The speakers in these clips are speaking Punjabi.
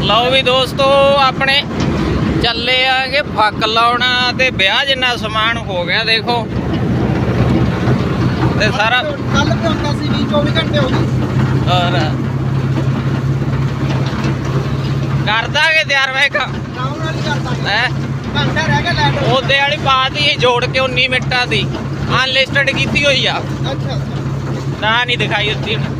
ਲਓ ਵੀ ਦੋਸਤੋ ਆਪਣੇ ਚੱਲੇ ਆਗੇ ਫੱਕ ਲਾਉਣਾ ਤੇ ਵਿਆਹ ਜਿੰਨਾ ਸਮਾਨ ਹੋ ਗਿਆ ਦੇਖੋ। ਤੇ ਸਾਰਾ ਕੱਲ ਤੇ ਹੁੰਦਾ ਸੀ ਵੀ 24 ਘੰਟੇ ਹੋ ਗਏ। ਔਰ ਕਰ ਦਾਂਗੇ ਤਿਆਰ ਮੈਂ ਕਾ ਨਾਲ ਹੀ ਕਰਦਾ ਹੈ? ਘੰਟਾ ਰਹਿ ਗਿਆ ਲਾਈਟ ਉਹਦੇ ਵਾਲੀ ਹੀ ਜੋੜ ਕੇ 19 ਮਿੰਟਾਂ ਦੀ। ਅਨਲਿਸਟਡ ਕੀਤੀ ਹੋਈ ਆ। ਅੱਛਾ ਅੱਛਾ। ਨਾ ਨਹੀਂ ਦਿਖਾਈ ਉੱਤੀ ਹੁਣ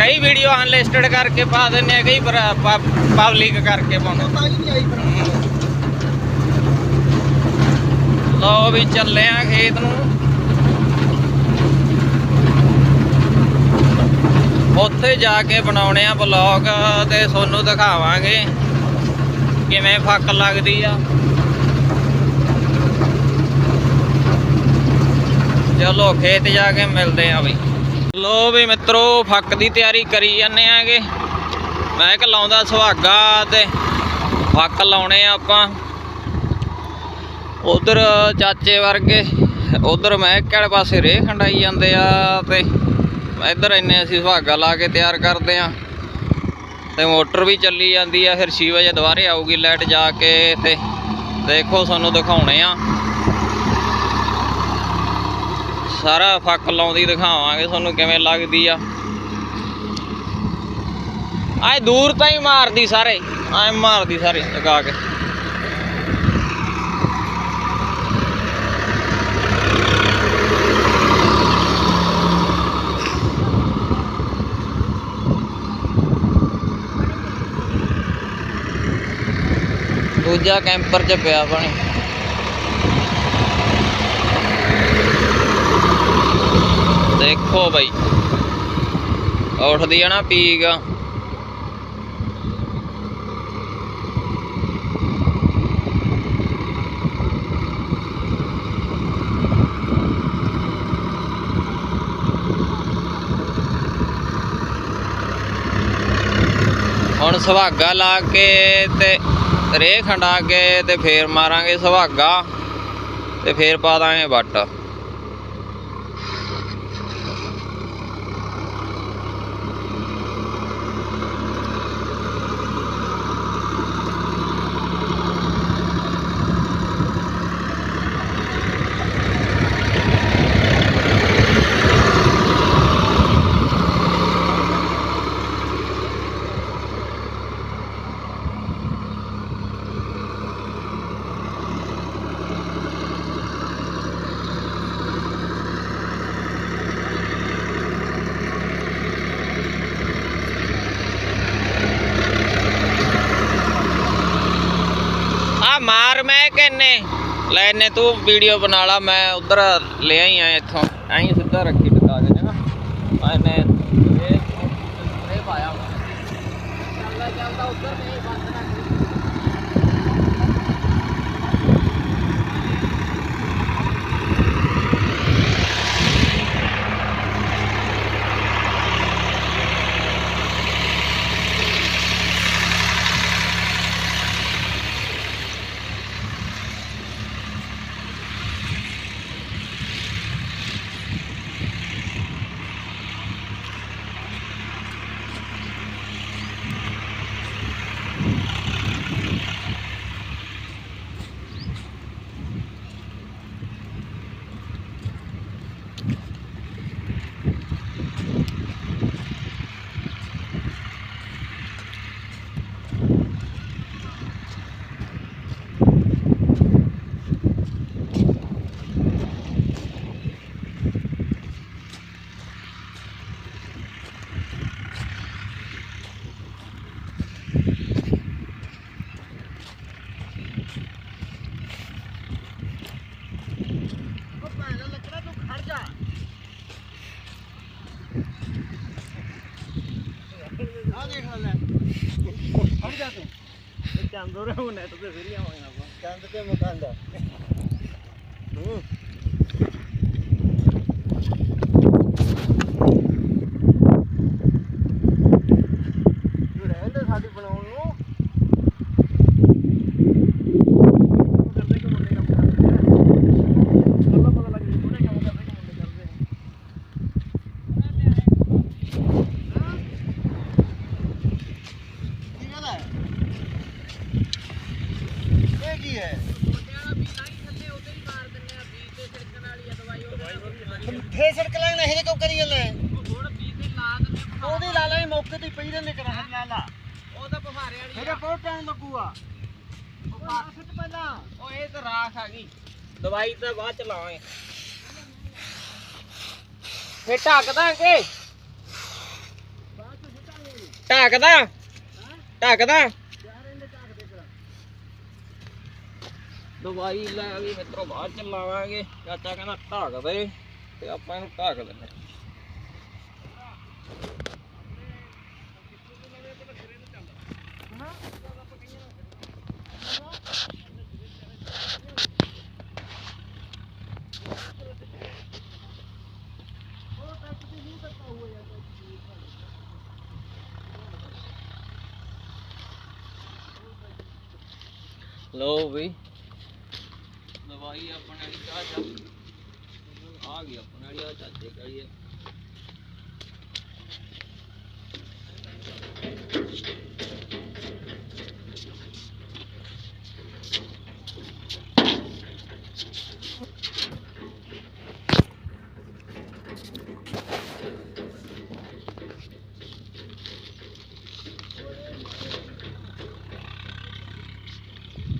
ਕਈ ਵੀਡੀਓ ਅਨਲਿਸਟਡ ਕਰਕੇ ਪਾ ਦਿੰਨੇ ਆ, ਕਈ ਪਬਲਿਕ ਕਰਕੇ ਪਾਉਂਦੇ ਤਾਂ ਹੀ ਨਹੀਂ ਆਈ ਫਿਰ ਲਓ ਵੀ ਚੱਲੇ ਆ ਖੇਤ ਨੂੰ। ਉੱਥੇ ਜਾ ਕੇ ਬਣਾਉਣੇ ਆ ਬਲੌਗ ਤੇ ਤੁਹਾਨੂੰ ਦਿਖਾਵਾਂਗੇ ਕਿਵੇਂ ਫੱਕ ਲੱਗਦੀ ਆ। ਚਲੋ ਖੇਤ ਜਾ ਕੇ ਮਿਲਦੇ ਆ ਬਈ ਲੋ ਵੀ ਮਿੱਤਰੋ, ਫੱਕ ਦੀ ਤਿਆਰੀ ਕਰੀ ਜਾਂਦੇ ਆਗੇ। ਮੈਂ ਕਿ ਲਾਉਂਦਾ ਸੁਹਾਗਾ ਤੇ ਫੱਕ ਲਾਉਣੇ ਆ ਆਪਾਂ। ਉਧਰ ਚਾਚੇ ਵਰਗੇ, ਉਧਰ ਮੈਂ ਕਿਹੜੇ ਪਾਸੇ ਰੇਹ ਖੰਡਾਈ ਜਾਂਦੇ ਆ ਤੇ ਇੱਧਰ ਇੰਨੇ ਅਸੀਂ ਸੁਹਾਗਾ ਲਾ ਕੇ ਤਿਆਰ ਕਰਦੇ ਆ। ਤੇ ਮੋਟਰ ਵੀ ਚੱਲੀ ਜਾਂਦੀ ਆ, ਫਿਰ 6 ਵਜੇ ਦੁਬਾਰੇ ਆਊਗੀ ਲਾਈਟ ਜਾ ਕੇ ਤੇ ਦੇਖੋ ਤੁਹਾਨੂੰ ਦਿਖਾਉਣੇ ਆ। ਸਾਰਾ ਫੱਕ ਲਾਉਂਦੀ ਦਿਖਾਵਾਂਗੇ ਤੁਹਾਨੂੰ ਕਿਵੇਂ ਲੱਗਦੀ ਆ। ਆਏ ਦੂਰ ਤਾਂ ਹੀ ਮਾਰਦੀ ਸਾਰੇ ਐ ਮਾਰਦੀ ਸਾਰੇ ਲਗਾ ਕੇ। ਦੂਜਾ ਕੈਂਪਰ ਚ ਪਿਆ ਪਾਣੀ। ਦੇਖੋ ਬਈ। ਉੱਠਦੀ ਆ ਨਾ ਪੀਕ। ਹੁਣ ਸੁਹਾਗਾ ਲਾ ਕੇ ਤੇ ਰੇਹ ਖੰਡਾ ਕੇ ਤੇ ਫੇਰ ਮਾਰਾਂਗੇ ਸੁਹਾਗਾ। ਤੇ ਫੇਰ ਪਾ ਦਾਂਗੇ ਵੱਟ ਆ ਮਾਰ ਮੈਂ ਲੈ ਇਹਨੇ ਤੂੰ ਵੀਡੀਓ ਬਣਾ ਲਾ, ਮੈਂ ਉਧਰ ਲੈ ਆਈ ਆ ਇੱਥੋਂ। ਐਂ ਸਿੱਧਾ ਰੱਖੀ ਟਕਾ ਕੇ ਨਾ? ਆ ਇਹਨੇ ਇਹ ਇਹ ਪਾਇਆ ਚੱਲਦਾ ਚੱਲਦਾ, ਉਧਰ ਨਹੀਂ ਬੰਦ ਨਾ ਉਹ ਭੈਣ ਦਾ ਲੱਕੜਾ ਤੂੰ ਖੜ ਜਾ ਆ ਦੇਖ ਲੈ ਖੜ ਜਾ ਤੂੰ ਚੰਦੋ ਰਹੂ ਨੈਟ ਤੇ ਫਿਰ ਆਵਾਂਗੇ ਆਪਾਂ ਚੰਦ ਤੇ ਮਕਾਂਦਾ ਹੂੰ ਤੂੰ ਰਹਿਣ ਦੇ ਸਾਡੀ ਬਣਾਉਣ ਨੂੰ ਉਹ ਕਰਦੇ ਕਿ ਮੁੰਡੇ ਕੰਮ ਕਰਦੇ ਆ ਕੱਲਾ ਪਤਾ ਲੱਗ ਜੂ ਉਹਨੇ ਕੰਮ ਕਰਦੇ ਕਿ ਮੁੰਡੇ ਕਰਦੇ ਆ ਕਰੀ ਜਾਂਦੇ ਹੁਣ ਬੀਜ ਦੇ ਲਾ ਦਿੰਦੇ ਉਹਦੀ ਲਾ ਲੈ ਮੌਕੇ ਤੇ ਹੀ ਪਈ ਰਹਿੰਦੇ ਕਰਾਂ ਲਾ ਲਾ ਉਹ ਤਾਂ ਬੁਹਾਰੇ ਵਾਲੀ ਇਹਦਾ ਬਹੁਤ ਟਾਈਮ ਲੱਗੂਗਾ ਉਹ ਬਾਹਰ ਸਿੱਟ ਪਹਿਲਾਂ। ਉਹ ਇਹ ਤਾਂ ਰਾਖ ਆ ਗਈ। ਦਵਾਈ ਤਾਂ ਬਾਅਦ ਚ ਲਾਵਾਂਗੇ। ਫੇ ਢੱਕ ਦਾਂਗੇ। ਢੱਕ ਦਾਂ। ਢੱਕ ਦਾਂ। ਦਵਾਈ ਲੈ ਵੀ ਮਿੱਤਰੋ ਬਾਅਦ ਚ ਲਾਵਾਂਗੇ। ਚਾਚਾ ਕਹਿੰਦਾ ਢੱਕ ਦੇ ਤੇ ਆਪਾਂ ਇਹਨੂੰ ਢੱਕ ਦਿੰਦੇ ਲਓ ਵੀ ਦਵਾਈ ਆਪਣੇ ਵਾਲੀ ਚਾਚਾ ਆ ਗਈ ਆਪਣੇ ਵਾਲੀ ਆ ਚਾਚੇ ਕਰੀਏ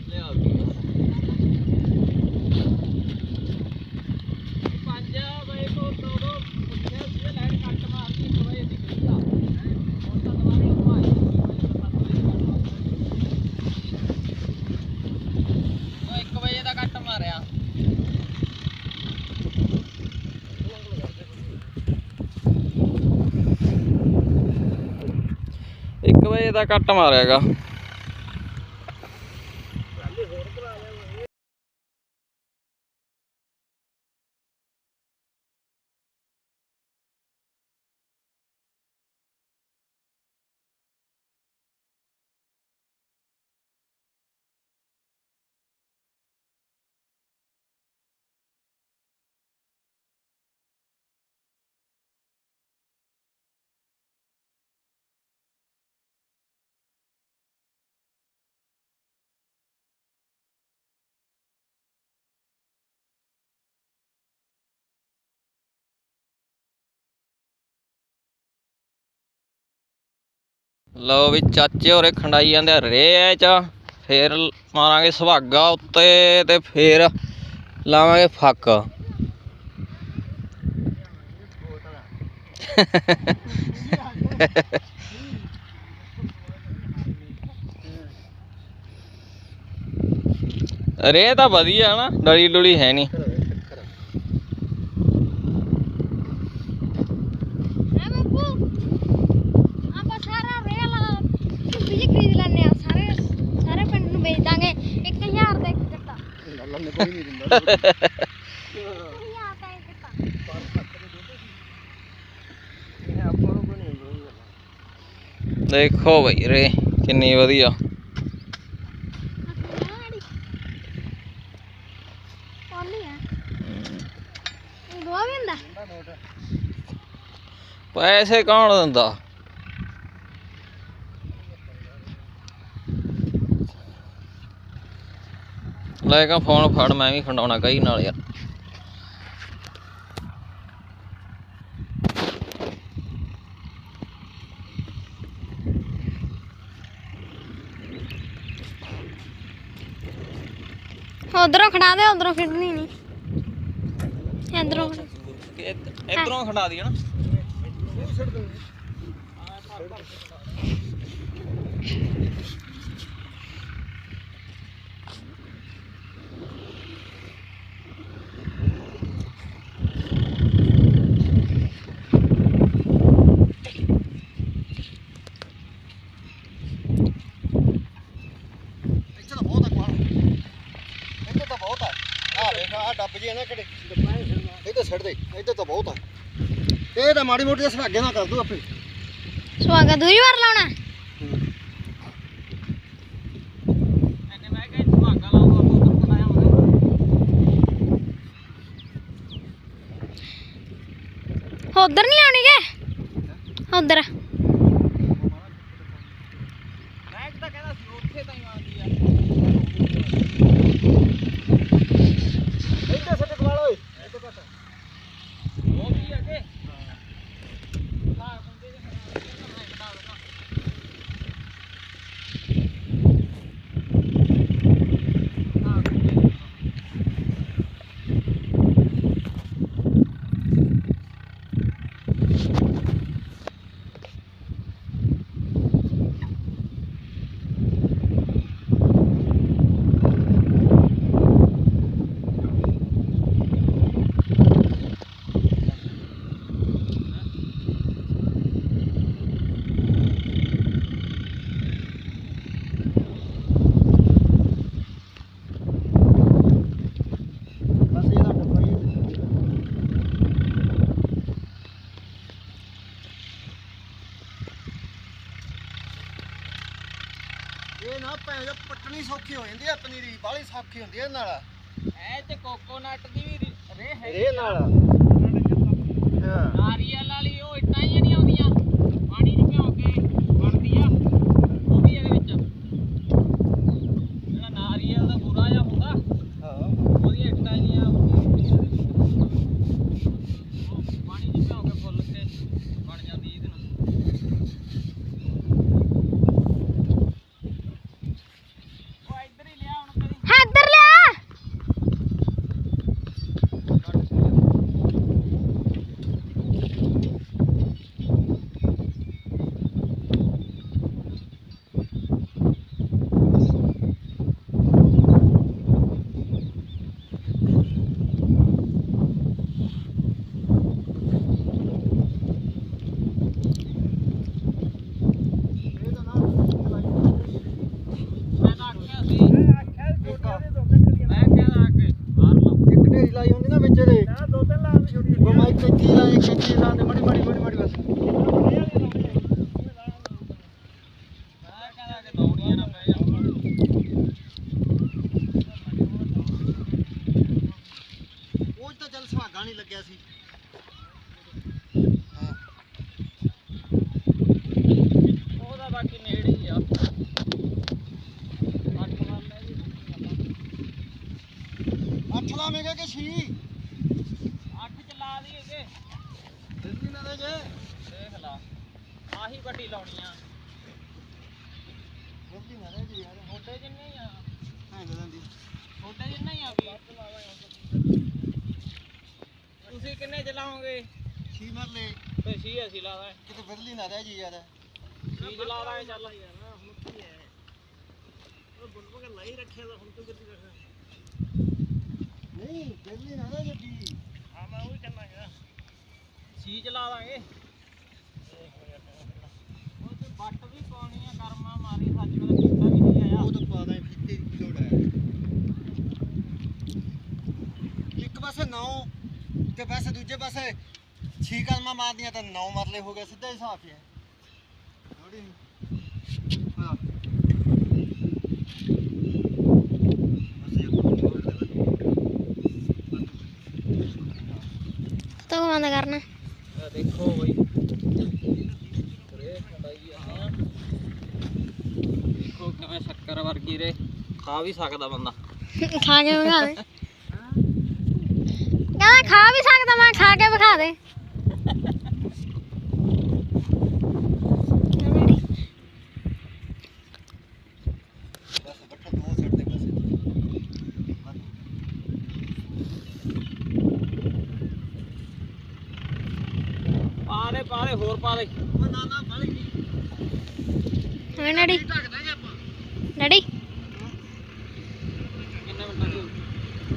ਲਿਆ ਵੀ ਪੰਜ ਵਜੇ ਤੋਂ ਦੋ ਦੋ ਉੱਠਿਆ ਸੀ ਲਾਈਟ ਕੱਟ ਮਾਰਦੀ ਇੱਕ ਵਜੇ ਦੀ ਗਈ ਆ ਹੁਣ ਤਾਂ ਦੁਬਾਰੇ ਭਾਈ ਉਹ ਇੱਕ ਵਜੇ ਦਾ ਕੱਟ ਮਾਰਿਆ ਇੱਕ ਵਜੇ ਦਾ ਕੱਟ ਮਾਰਿਆਗਾ। ਲਓ ਵੀ ਚਾਚੇ ਹੋਰੇ ਖੰਡਾਈ ਜਾਂਦੇ ਆ ਰੇ ਚ। ਫੇਰ ਲ- ਮਾਰਾਂਗੇ ਸੁਹਾਗਾ ਉੱਤੇ ਤੇ ਫੇਰ ਲਾਵਾਂਗੇ ਫੱਕ। ਰੇ ਤਾਂ ਵਧੀਆ ਨਾ, ਡਲੀ ਡੁਲੀ ਹੈ ਨਹੀਂ ਹੈ ਬੱਬੂ ਆਪਾਂ ਸਾਰਾ ਰੇਲ ਬੀਜ ਖਰੀਦ ਲੈਣੇ ਆ ਸਾਰੇ ਸਾਰੇ ਪਿੰਡ ਨੂੰ ਵੇਚ ਦਾਂਗੇ 1000 ਦਾ ਇੱਕ ਗੱਟਾ ਲੱਲਾ ਨੇ ਕੋਈ ਨਹੀਂ ਦਿੰਦਾ 1000 ਦਾ ਇੱਕ ਗੱਟਾ ਇਹ ਆਪਾਂ ਨੂੰ ਕੋਈ ਨਹੀਂ ਦਿੰਦਾ ਦੇਖੋ ਬਈ ਰੇ ਕਿੰਨੀ ਵਧੀਆ। ਪੈਸੇ ਕੌਣ ਦਿੰਦਾ? ਲੈ ਕੇ ਫੋਨ ਫੜ ਮੈਂ ਵੀ ਖੰਡਾਉਣਾ ਕਈ ਨਾਲ ਯਾਰ। ਉਧਰੋਂ ਖੜਾ ਦੇ ਉਧਰੋਂ ਖੜਨੀ ਨਹੀਂ। ਇਧਰੋਂ ਇਧਰੋਂ ਖੰਡਾ ਦੀ ਨਾ ਇੱਥੇ ਤਾਂ ਬਹੁਤ ਆ ਕਮਾਲ ਇੱਥੇ ਤਾਂ ਬਹੁਤ ਆ ਆ ਡੱਬ ਜੀ ਨਾ ਕਿਹੜੇ? ਇੱਥੇ ਛੱਡ ਦੇ ਇੱਥੇ ਤਾਂ ਬਹੁਤ ਆ। ਇਹ ਤਾਂ ਮਾੜੀ ਮੋਟੀ ਸੁਹਾਗੇ ਨਾਲ ਕਰ ਦੂ ਆਪੇ। ਸੁਆਗਾ ਦੂਰੀ ਵਾਰ ਲਾਉਣਾ? ਉਧਰ ਖੰਡਾਇਆ ਹੋਵੇ ਉਧਰ ਨਹੀਂ ਲਾਉਣੀ ਉਧਰ ਮੈਂ ਤਾਂ ਕਹਿੰਦਾ ਸੀ ਉੱਥੇ ਤਾਂ ਹੀ ਆਉਂਦੀ ਆ ਇੱਥੇ ਛੱਡ ਕਮਾਲ ਓਏ ਇੱਥੇ ਘੱਟ ਉਹ ਵੀ ਅੱਗੇ ਇਹ ਨਾ ਪੱਟਣੀ ਸੌਖੀ ਹੋ ਜਾਂਦੀ ਆ ਪਨੀਰੀ ਬਾਹਲੀ ਸੌਖੀ ਹੁੰਦੀ ਆ ਇਹਦੇ ਨਾਲ। ਇਹ ਤੇ ਕੋਕੋਨਟ ਦੀ ਵੀ ਰੇ ਹੈ ਰੇ ਨਾਲ। ਹਾਂ ਨਾਰੀਅਲ ਵਾਲੀ ਉਹ ਇੱਟਾਂ ਹੀ ਨਹੀਂ ਆਉਂਦੀਆਂ ਪਾਣੀ ਚ ਭਿਓ ਕੇ ਬਣਦੀ ਆ ਉਹ ਵੀ ਇਹਦੇ ਵਿੱਚ ਜਿਹੜਾ ਨਾਰੀਅਲ ਦਾ ਬੁਰਾ ਜਿਹਾ ਹੁੰਦਾ ਹਾਂ ਉਹਦੀਆਂ ਇੱਟਾਂ ਹੀ ਆ ਉਹ ਪਾਣੀ ਚ ਭਿਓ ਕੇ ਫੁੱਲ ਕੇ ਬਣ ਜਾਂਦੀ ਇਹਦੇ ਨਾਲ ਉਹ ਇੱਧਰ ਹੀ ਲਿਆ ਹੁਣ ਕਰੀ ਹਾਂ ਇੱਧਰ ਲਿਆ ਇਹ ਤਾਂ ਨਾ ਮੈਂ ਤਾਂ ਆਖਿਆ ਸੀ ਮੈਂ ਕਿਹਾ ਕਿ ਬਾਹਰ ਲਾ ਇੱਕ ਢੇਰੀ ਲਾਈ ਹੁੰਦੀ ਨਾ ਵਿੱਚ ਇਹਦੇ ਦੋ ਤਿੰਨ ਲਾ ਦੀ ਛੋਟੀ ਬਮਾਈ ਕੱਚੀ ਲਾ ਇੱਕ ਕੱਚੀ ਲਾ ਦੇ ਮੜੀ ਮੜੀ ਮੜੀ ਮੜੀ ਬਸ ਮੈਂ ਕਹਿੰਦਾ ਕਿ ਦੌੜੀਆਂ ਨਾ ਪੈ ਜਾਣ ਉਹ 'ਚ ਤਾਂ ਚੱਲ ਸੁਹਾਗਾ ਨਹੀਂ ਲੱਗਿਆ ਸੀ। ਹਾਂ ਉਹਦਾ ਬਾਕੀ ਨੇੜੇ ਹੀ ਆ। ਅੱਠ ਲੈ ਜੀ ਅੱਠ ਲਾਵੇਂਗਾ ਕਿ ਛੀ? ਅੱਠ ਚਲਾ ਦਈਏ ਦਿੱਲੀ ਨਾ ਦੇ ਜੇ ਦੇਖ ਲਾ ਆਹੀ ਵੱਡੀ ਲਾਉਣੀ ਆ। ਦਿੱਲੀ ਨਾ ਦੇ ਯਾਰ। ਛੋਟੇ ਜਿੰਨੇ ਹੀ ਆ। ਹਾਂ ਦੇ ਦਿੰਦੀ ਛੋਟੇ ਜਿੰਨੇ ਹੀ ਆ ਵੀ। ਤੁਸੀਂ ਕਿੰਨੇ ਚਲਾਓਗੇ? ਛੀ ਮਰ ਲੈ। ਤੇ ਛੀ ਅਸੀਂ ਲਾ ਦਾਂ ਕਿਤੇ ਬਿਰਲੀ ਨਾ ਰਹਿ ਜੀ ਯਾਰ। ਛੀ ਚਲਾ। ਦਾਂਗੇ ਚੱਲ ਨਹੀਂ ਨਾ ਰਹਿ ਜੀ ਛੀ ਚਲਾ ਦਾਂਗੇ ਉਹ ਤੇ ਬੱਟ ਵੀ ਪਾਉਣੀ ਆ ਕਰਮਾ ਮਾਰੀ ਸੱਚ ਮੇਰਾ ਕੀਤਾ ਵੀ ਨਹੀਂ ਆਇਆ। ਉਹ ਤਾਂ ਪਾ ਦਾਂ ਫੀਤੇ ਦੀ ਲੋੜ ਹੈ। ਇੱਕ ਪਾਸੇ 9 ਤੇ ਪਾਸੇ ਦੂਜੇ ਪਾਸੇ। 6 ਕਲਮਾਂ ਮਾਰਦੀਆਂ ਤਾਂ 9 ਮਰਲੇ ਹੋ ਗਏ ਸਿੱਧਾ ਹਿਸਾਬ ਹੀ ਹੈ ਥੋੜੀ ਹਾਂ। ਤੋ ਬੰਦ ਕਰਨਾ? ਦੇਖੋ ਬਈ। ਦੇਖੋ ਕਿਵੇਂ ਸ਼ੱਕਰ ਵਰਗੀ ਰੇ ਖਾ ਵੀ ਸਕਦਾ ਬੰਦਾ। ਖਾ ਕੇ ਵਿਖਾ ਦੇ। ਕਹਿੰਦਾ ਖਾ ਵੀ ਸਕਦਾ ਮੈਂ ਖਾ ਕੇ ਵਿਖਾ ਦੇ। ਬਸ ਬੱਠਾ ਦੋ ਸਿਰ ਦੇ ਪਾਸੇ ਪਾ ਦੇ ਪਾ ਦੇ ਹੋਰ ਪਾ ਦੇ ਉਹ ਨਾ ਨਾ ਬਾਲੀ ਹਾਂ ਨੜੀ ਨੜੀ ਕਿੰਨੇ ਮਿੰਟਾਂ ਦੀ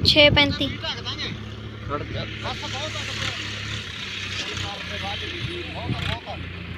6:35 ਢੱਕ ਦਾਂਗੇ ਬਹੁਤ ਬਹੁਤ ਬਹੁਤ